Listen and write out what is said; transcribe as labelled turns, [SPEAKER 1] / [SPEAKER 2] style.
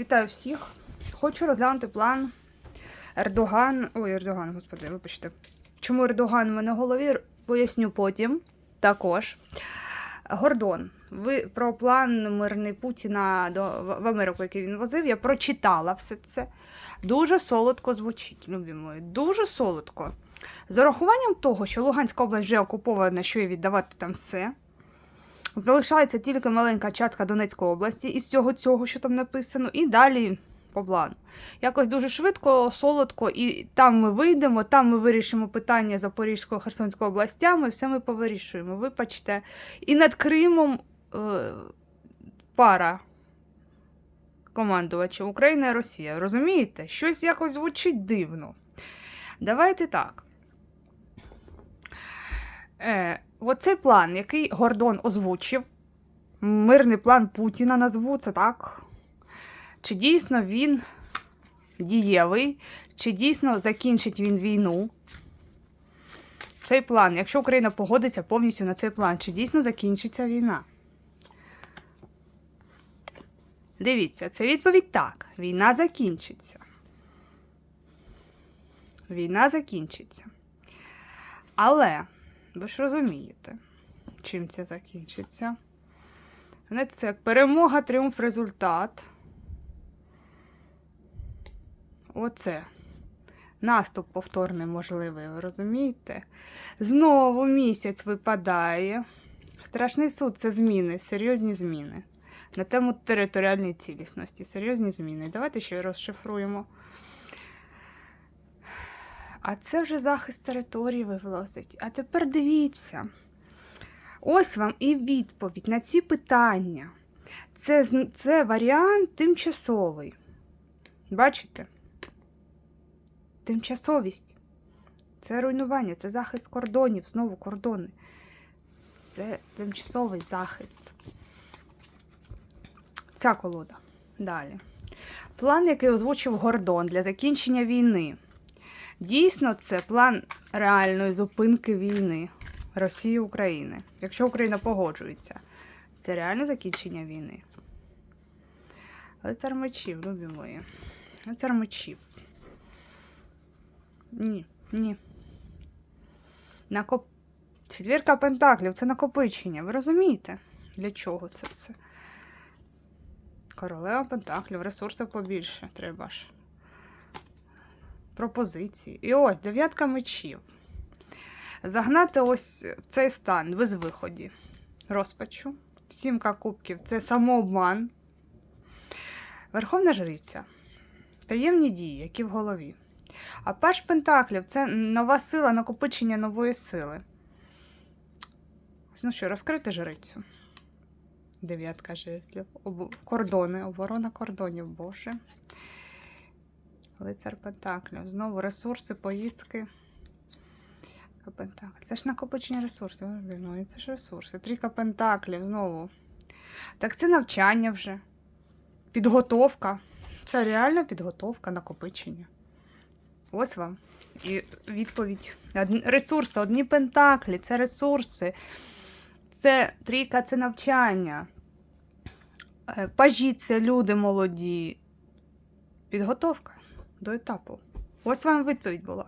[SPEAKER 1] Вітаю всіх. Хочу розглянути план Ердоган. Ой, Ердоган, господи, вибачте. Чому Ердоган в мене в голові? Поясню потім. Також. Гордон. Ви про план мирний Путіна до, в Америку, який він возив, я прочитала все це. Дуже солодко звучить, любі мої. Дуже солодко. З урахуванням того, що Луганська область вже окупована, що і віддавати там все. Залишається тільки маленька частка Донецької області із цього цього, що там написано, і далі по плану. Якось дуже швидко, солодко, і там ми вийдемо, там ми вирішимо питання Запорізької Херсонської областями, все ми повирішуємо. Вибачте. І над Кримом е, пара командувачів Україна і Росія. Розумієте? Щось якось звучить дивно. Давайте так. Е, оцей план, який Гордон озвучив, мирний план Путіна назву це так. Чи дійсно він дієвий, чи дійсно закінчить він війну? Цей план, якщо Україна погодиться повністю на цей план, чи дійсно закінчиться війна? Дивіться, це відповідь так. Війна закінчиться. Війна закінчиться. Але ви ж розумієте, чим це закінчиться. Знаєте, це як перемога, тріумф, результат. Оце. Наступ повторний можливий, ви розумієте? Знову місяць випадає. Страшний суд це зміни, серйозні зміни. На тему територіальної цілісності. Серйозні зміни. Давайте ще розшифруємо. А це вже захист території вивлазить. А тепер дивіться. Ось вам і відповідь на ці питання. Це, це варіант тимчасовий. Бачите? Тимчасовість. Це руйнування, це захист кордонів, знову кордони. Це тимчасовий захист. Ця колода. Далі. План, який озвучив Гордон для закінчення війни. Дійсно, це план реальної зупинки війни Росії України. Якщо Україна погоджується, це реальне закінчення війни. Лицар мечів, любі мої. Лицар мечів. Ні, ні. Накоп... Четвірка пентаклів це накопичення. Ви розумієте, для чого це все? Королева пентаклів, ресурсів побільше треба ж пропозиції. І ось дев'ятка мечів. Загнати ось в цей стан без виході. Розпачу. Сімка кубків це самообман. Верховна жриця. Таємні дії, які в голові. А паш пентаклів це нова сила, накопичення нової сили. Ну що, розкрити жрицю. Дев'ятка жезлів. Кордони, оборона кордонів, Боже. Лицар Пентаклів. Знову ресурси, поїздки. Пентакль. Це ж накопичення ресурсів. Ну, це ж ресурси. Трійка Пентаклів знову. Так це навчання вже. Підготовка. Це реальна підготовка, накопичення. Ось вам. І відповідь. Ресурси, одні пентаклі, це ресурси. Це трійка це навчання. Е, Пажі це люди молоді. Підготовка до етапу. Ось вам відповідь була.